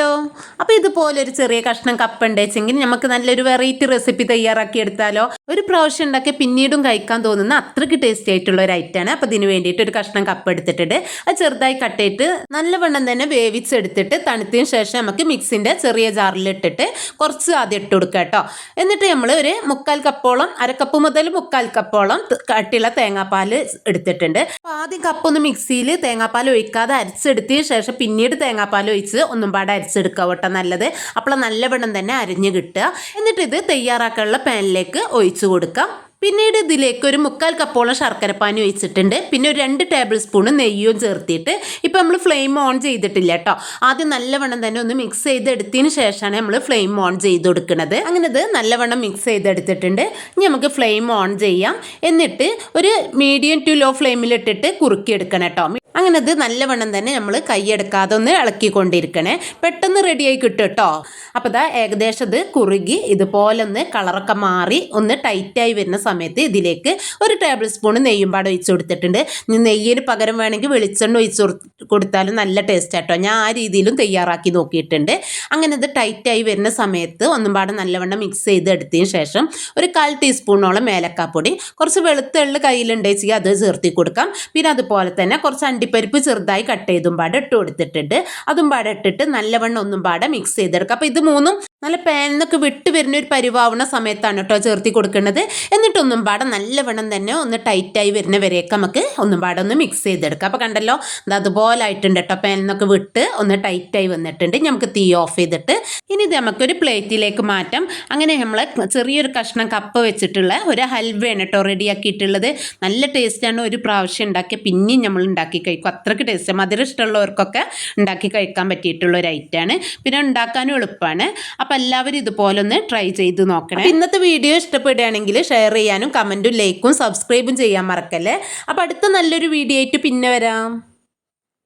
Hello അപ്പോൾ ഇതുപോലെ ഒരു ചെറിയ കഷ്ണം കപ്പ ഉണ്ടെച്ചെങ്കിൽ നമുക്ക് നല്ലൊരു വെറൈറ്റി റെസിപ്പി തയ്യാറാക്കി എടുത്താലോ. ഒരു പ്രാവശ്യം ഉണ്ടാക്കി പിന്നീടും കഴിക്കാൻ തോന്നുന്ന അത്രയ്ക്ക് ടേസ്റ്റി ആയിട്ടുള്ള ഒരു ഐറ്റാണ് അപ്പോൾ ഇതിന് വേണ്ടിയിട്ട് ഒരു കഷ്ണം കപ്പ എടുത്തിട്ടുണ്ട്. അത് ചെറുതായി കട്ടിയിട്ട് നല്ലവണ്ണം തന്നെ വേവിച്ചെടുത്തിട്ട് തണുത്തതിന് ശേഷം നമുക്ക് മിക്സിന്റെ ചെറിയ ജാറിൽ ഇട്ടിട്ട് കുറച്ച് ആദ്യം ഇട്ട് കൊടുക്കുക കേട്ടോ എന്നിട്ട് നമ്മൾ ഒരു മുക്കാൽ കപ്പോളം അരക്കപ്പ് മുതൽ മുക്കാൽ കപ്പോളം കട്ടിയുള്ള തേങ്ങാപ്പാൽ എടുത്തിട്ടുണ്ട്. അപ്പോൾ ആദ്യം കപ്പൊന്ന് മിക്സിയിൽ തേങ്ങാപ്പാൽ ഒഴിക്കാതെ അരച്ചെടുത്തതിന് ശേഷം പിന്നീട് തേങ്ങാപ്പാൽ ഒഴിച്ച് ഒന്നും പാടെ അരച്ചെടുക്കുക കേട്ടോ നല്ലത്. അപ്പോൾ നല്ലവണ്ണം തന്നെ അരിഞ്ഞ് കിട്ടുക. എന്നിട്ട് ഇത് തയ്യാറാക്കാനുള്ള പാനിലേക്ക് ഒഴിച്ചു കൊടുക്കാം. പിന്നീട് ഇതിലേക്ക് ഒരു മുക്കാൽ കപ്പോളം ശർക്കരപ്പാനി ഒഴിച്ചിട്ടുണ്ട്. പിന്നെ ഒരു രണ്ട് ടേബിൾ സ്പൂൺ നെയ്യും ചേർത്തിട്ട് ഇപ്പോൾ നമ്മൾ ഫ്ലെയിം ഓൺ ചെയ്തിട്ടില്ല കേട്ടോ. ആദ്യം നല്ലവണ്ണം തന്നെ ഒന്ന് മിക്സ് ചെയ്തെടുത്തതിന് ശേഷമാണ് നമ്മൾ ഫ്ലെയിം ഓൺ ചെയ്ത് കൊടുക്കുന്നത്. അങ്ങനെ ഇത് നല്ലവണ്ണം മിക്സ് ചെയ്തെടുത്തിട്ടുണ്ട്. ഇനി നമുക്ക് ഫ്ലെയിം ഓൺ ചെയ്യാം. എന്നിട്ട് ഒരു മീഡിയം ടു ലോ ഫ്ലെയിമിലിട്ടിട്ട് കുറുക്കിയെടുക്കണം കേട്ടോ. അങ്ങനെ ഇത് നല്ലവണ്ണം തന്നെ നമ്മൾ കൈയെടുക്കാതെ ഒന്ന് ഇളക്കിക്കൊണ്ടിരിക്കണേ. പെട്ടെന്ന് റെഡിയായി കിട്ടും കേട്ടോ. അപ്പോൾ ഇതാ ഏകദേശം ഇത് കുറുകി ഇതുപോലെ ഒന്ന് കളറൊക്കെ മാറി ഒന്ന് ടൈറ്റായി വരുന്ന സമയത്ത് ഇതിലേക്ക് ഒരു ടേബിൾ സ്പൂൺ നെയ്യും പാടം ഒഴിച്ച് കൊടുത്തിട്ടുണ്ട്. നെയ്യിന് പകരം വേണമെങ്കിൽ വെളിച്ചെണ്ണ ഒഴിച്ച് കൊടുത്താലും നല്ല ടേസ്റ്റ് ആട്ടോ. ഞാൻ ആ രീതിയിലും തയ്യാറാക്കി നോക്കിയിട്ടുണ്ട്. അങ്ങനെ ഇത് ടൈറ്റായി വരുന്ന സമയത്ത് ഒന്നും പാടെ നല്ലവണ്ണം മിക്സ് ചെയ്ത് എടുത്തതിന് ശേഷം ഒരു കാൽ ടീസ്പൂണോളം ഏലക്കാപ്പൊടി കുറച്ച് വെളുത്ത എള്ള് കയ്യിലുണ്ടെങ്കിൽ അത് ചേർത്തി കൊടുക്കാം. പിന്നെ അതുപോലെ തന്നെ കുറച്ച് അണ്ടിപ്പരിപ്പ് ചെറുതായി കട്ട് ചെയ്തും പാടെ ഇട്ട് കൊടുത്തിട്ടുണ്ട്. അതും പാടെ ഇട്ടിട്ട് നല്ലവണ്ണം ഒന്നും പാടെ മിക്സ് ചെയ്തെടുക്കുക അപ്പോൾ ഇത് മൂന്നും നല്ല പാനിൽ നിന്നൊക്കെ വിട്ട് വരുന്ന ഒരു പരിവാവുന്ന സമയത്താണ് കേട്ടോ ചേർത്തി കൊടുക്കേണ്ടത് എന്നിട്ടൊന്നും പാടെ നല്ലവണ്ണം തന്നെ ഒന്ന് ടൈറ്റായി വരുന്ന വരെയൊക്കെ നമുക്ക് ഒന്നും പാടെ ഒന്ന് മിക്സ് ചെയ്തെടുക്കാം. അപ്പോൾ കണ്ടല്ലോ അത് അതുപോലെ ആയിട്ടുണ്ട് കേട്ടോ പാനിൽ നിന്നൊക്കെ വിട്ട് ഒന്ന് ടൈറ്റായി വന്നിട്ടുണ്ട്. നമുക്ക് തീ ഓഫ് ചെയ്തിട്ട് ഇനി ഇത് നമുക്കൊരു പ്ലേറ്റിലേക്ക് മാറ്റാം. അങ്ങനെ നമ്മൾ ചെറിയൊരു കഷ്ണം കപ്പ് വെച്ചിട്ടുള്ള ഒരു ഹൽവയാണ് കേട്ടോ റെഡിയാക്കിയിട്ടുള്ളത് നല്ല ടേസ്റ്റാണ് ഒരു പ്രാവശ്യം ഉണ്ടാക്കിയ പിന്നെയും നമ്മൾ ഉണ്ടാക്കി കഴിക്കും. അത്രയ്ക്ക് ടേസ്റ്റ് മധുരം ഇഷ്ടമുള്ളവർക്കൊക്കെ ഉണ്ടാക്കി കഴിക്കാൻ പറ്റിയിട്ടുള്ള ഒരു ഐറ്റമാണ് പിന്നെ ഉണ്ടാക്കാനും എളുപ്പമാണ്. അപ്പോൾ എല്ലാവരും ഇതുപോലെ ഒന്ന് ട്രൈ ചെയ്ത് നോക്കണം. ഇന്നത്തെ വീഡിയോ ഇഷ്ടപ്പെടുകയാണെങ്കിൽ ഷെയർ ചെയ്യാനും കമന്റും ലൈക്കും സബ്സ്ക്രൈബും ചെയ്യാൻ മറക്കല്ലേ? അപ്പോൾ അടുത്ത നല്ലൊരു വീഡിയോ ആയിട്ട് പിന്നെ വരാം.